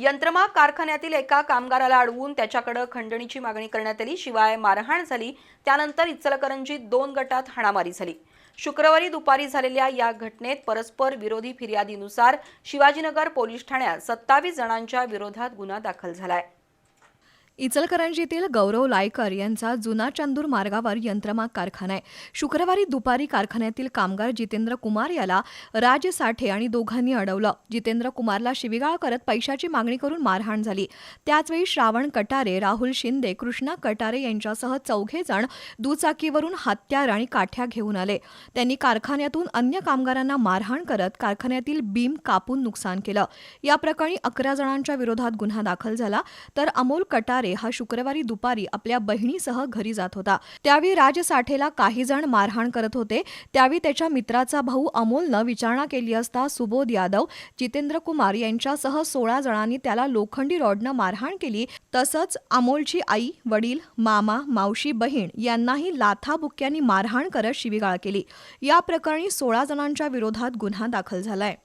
यंत्रमाग कारखान्यातील एका कामगाराला अडवून त्याच्याकडे खंडणीची मागणी करण्यात आली. शिवाय मारहाण झाली. त्यानंतर इचलकरंजीत दोन गटात हाणामारी झाली. शुक्रवारी दुपारी झालेल्या या घटनेत परस्पर विरोधी फिर्यादीनुसार शिवाजीनगर पोलीस ठाण्यात सत्तावीस जणांच्या विरोधात गुन्हा दाखल झालाय. इचलकरंजीतील गौरव लायकर यांचा जुना चांदूर मार्गावर यंत्रमाग कारखाना आहे. शुक्रवारी दुपारी कारखान्यातील कामगार जितेंद्र कुमार याला राज साठे आणि दोघांनी अडवलं. जितेंद्र कुमारला शिविगाळ करत पैशाची मागणी करून मारहाण झाली. त्याचवेळी श्रावण कटारे राहुल शिंदे कृष्णा कटारे यांच्यासह चौघे जण दुचाकीवरून हत्यार आणि काठ्या घेऊन आले. त्यांनी कारखान्यातून अन्य कामगारांना मारहाण करत कारखान्यातील बीम कापून नुकसान केलं. या प्रकरणी अकरा जणांच्या विरोधात गुन्हा दाखल झाला. तर अमोल कटारे हा शुक्रवारी दुपारी आपल्या बहिणीसह घरी जात होता. त्यावेळी राज साठेला काही जण मारहाण करत होते. त्यावेळी त्याच्या मित्राचा भाऊ अमोलनं विचारणा केली असता सुबोध यादव जितेंद्र कुमार यांच्यासह सोळा जणांनी त्याला लोखंडी रॉडनं मारहाण केली. तसंच अमोलची आई वडील मामा मावशी बहीण यांनाही लाथाबुक्क्यांनी मारहाण करत शिवीगाळ केली. या प्रकरणी सोळा जणांच्या विरोधात गुन्हा दाखल झालाय.